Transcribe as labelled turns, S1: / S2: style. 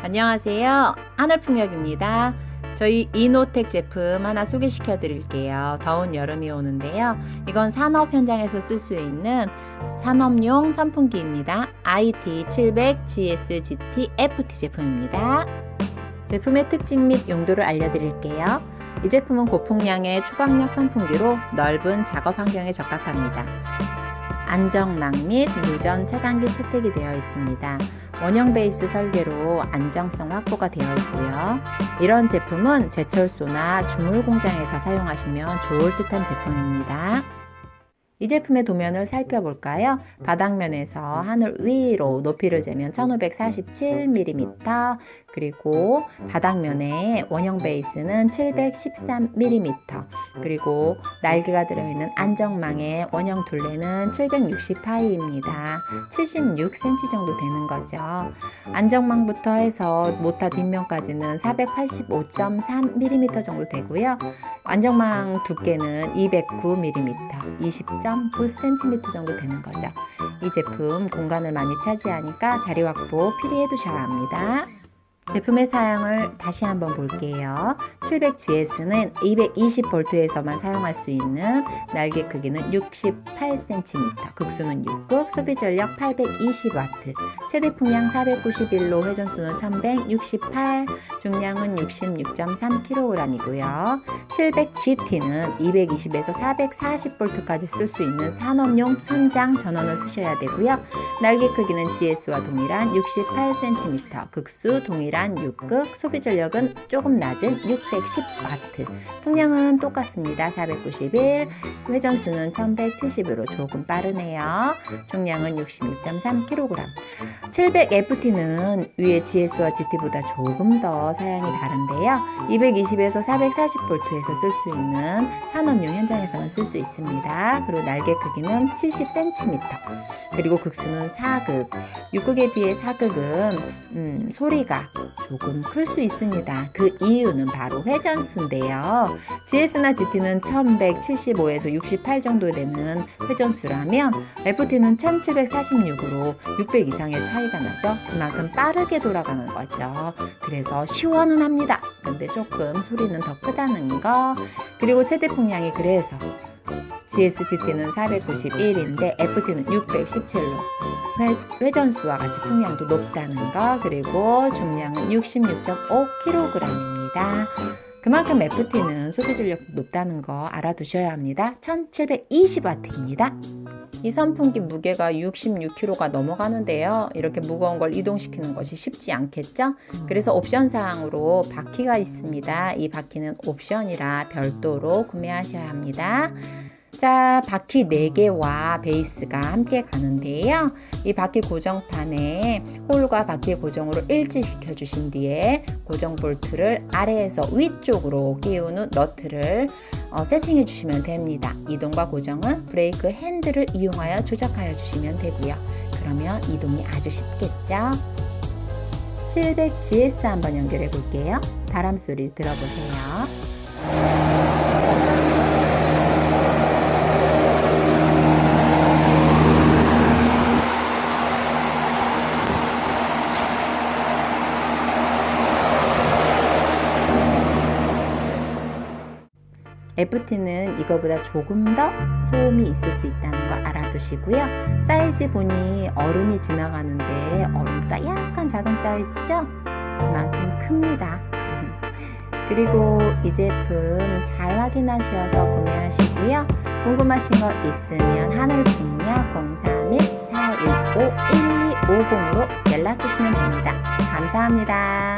S1: 안녕하세요. 하늘풍력입니다. 저희 이노텍 제품 하나 소개시켜 드릴게요. 더운 여름이 오는데요. 이건 산업 현장에서 쓸 수 있는 산업용 선풍기입니다. IT700 GS-GT FT 제품입니다. 제품의 특징 및 용도를 알려드릴게요. 이 제품은 고풍량의 초강력 선풍기로 넓은 작업 환경에 적합합니다. 안정망 및 무전 차단기 채택이 되어 있습니다. 원형 베이스 설계로 안정성 확보가 되어 있고요. 이런 제품은 제철소나 주물 공장에서 사용하시면 좋을 듯한 제품입니다. 이 제품의 도면을 살펴볼까요? 바닥면에서 하늘 위로 높이를 재면 1547mm, 그리고 바닥면에 원형 베이스는 713mm, 그리고 날개가 들어있는 안정망의 원형 둘레는 760파이입니다. 76cm 정도 되는 거죠. 안정망부터 해서 모타 뒷면까지는 485.3mm 정도 되고요. 안정망 두께는 209mm, 20.9cm 정도 되는 거죠. 이 제품 공간을 많이 차지하니까 자리 확보 필요해 두셔야 합니다. 제품의 사양을 다시 한번 볼게요. 700GS는 220V에서만 사용할 수 있는 날개 크기는 68cm, 극수는 6극, 소비 전력 820W, 최대 풍량 491로 회전수는 1168, 중량은 66.3kg이고요. 700GT는 220에서 440V까지 쓸 수 있는 산업용 현장 전원을 쓰셔야 되고요. 날개 크기는 GS와 동일한 68cm, 극수 동일한 6극, 소비 전력은 조금 낮은 610W, 풍량은 똑같습니다. 491, 회전수는 1170으로 조금 빠르네요. 중량은 66.3kg. 700FT는 위에 GS와 GT보다 조금 더 사양이 다른데요. 220에서 440V에서 쓸 수 있는 산업용 현장에서만 쓸수 있습니다. 그리고 날개 크기는 70cm. 그리고 극수는 4극. 6극에 비해 4극은 음, 소리가 조금 클 수 있습니다. 그 이유는 바로 회전수인데요. GS나 GT는 1175에서 68 정도 되는 회전수라면 FT는 1746으로 600 이상의 차이가 나죠. 그만큼 빠르게 돌아가는 거죠. 그래서 시원은 합니다. 근데 조금 소리는 더 크다는 거. 그리고 최대 풍량이 그래서 GSGT는 491인데 FT는 617로 회, 전수와 같이 풍량도 높다는 거 그리고 중량은 66.5kg입니다. 그만큼 FT는 소비 전력도 높다는 거 알아두셔야 합니다. 1720W입니다. 이 선풍기 무게가 66kg가 넘어가는데요. 이렇게 무거운 걸 이동시키는 것이 쉽지 않겠죠? 그래서 옵션 사항으로 바퀴가 있습니다. 이 바퀴는 옵션이라 별도로 구매하셔야 합니다. 자, 바퀴 4개와 베이스가 함께 가는데요. 이 바퀴 고정판에 홀과 바퀴 고정으로 일치시켜 주신 뒤에 고정 볼트를 아래에서 위쪽으로 끼우는 너트를 어, 세팅해 주시면 됩니다. 이동과 고정은 브레이크 핸들을 이용하여 조작하여 주시면 되고요. 그러면 이동이 아주 쉽겠죠? 700GS 한번 연결해 볼게요. 바람 소리 들어보세요. FT는 이거보다 조금 더 소음이 있을 수 있다는 거 알아두시고요. 사이즈 보니 어른이 지나가는데 어른보다 약간 작은 사이즈죠? 그만큼 큽니다. 그리고 이 제품 잘 확인하셔서 구매하시고요. 궁금하신 거 있으면 하늘풍력 031-415-1250으로 연락 주시면 됩니다. 감사합니다.